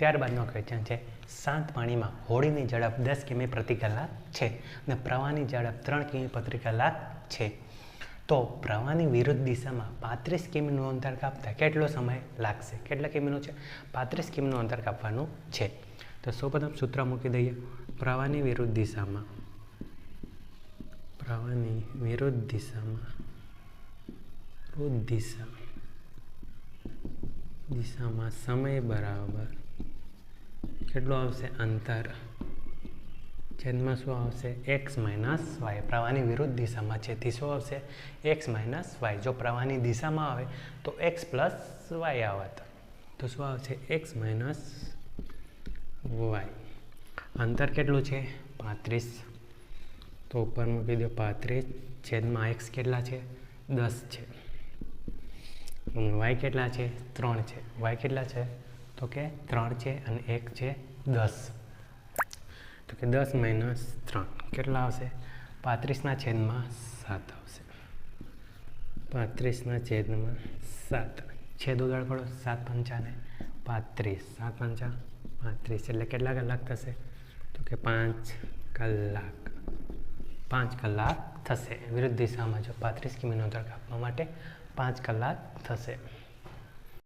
ત્યારબાદનો question છે, શાંત પાણીમાં હોળીની ઝડપ દસ કિમી પ્રતિ કલાક છે અને પ્રવાહની ઝડપ ત્રણ કિમી પ્રતિ કલાક છે. તો પ્રવાહની વિરુદ્ધ દિશામાં પાંત્રીસ કિમીનું અંતર કાપતા કેટલો સમય લાગશે? કેટલા કિમીનું છે? પાંત્રીસ કિમીનું અંતર કાપવાનું છે. તો સૌપ્રથમ સૂત્ર મૂકી દઈએ. પ્રવાહની વિરુદ્ધ દિશામાં, પ્રવાહની વિરુદ્ધ દિશામાં, વિરુદ્ધ દિશા દિશામાં સમય બરાબર. કેટલું આવશે? અંતર. છેદમાં શું આવશે? X minus y. પ્રવાહની વિરુદ્ધ દિશામાં છે તે શું આવશે? X minus y. જો પ્રવાહની દિશામાં આવે, તો એક્સ પ્લસ વાય આવત. તો શું આવશે? X minus y. અંતર કેટલું છે? પાંત્રીસ. તો ઉપર મૂકી દો પાંત્રીસ. છેદમાં એક્સ કેટલા છે? દસ છે. વાય કેટલા છે? ત્રણ છે. વાય કેટલા છે? તો કે ત્રણ છે અને એક છે દસ. તો કે દસ માઇનસ ત્રણ. કેટલા આવશે? પાંત્રીસના છેદમાં સાત આવશે. પાંત્રીસના છેદમાં સાત. છેદ ઉગાડ પડો. સાત પંચાને પાંત્રીસ. સાત પંચા, પાંત્રીસ. એટલે કેટલા કલાક થશે? તો કે પાંચ કલાક. પાંચ કલાક થશે. વિરુદ્ધ દિશામાં જો પાંત્રીસ કિમીનો અંતર કાપવા માટે પાંચ કલાક થશે.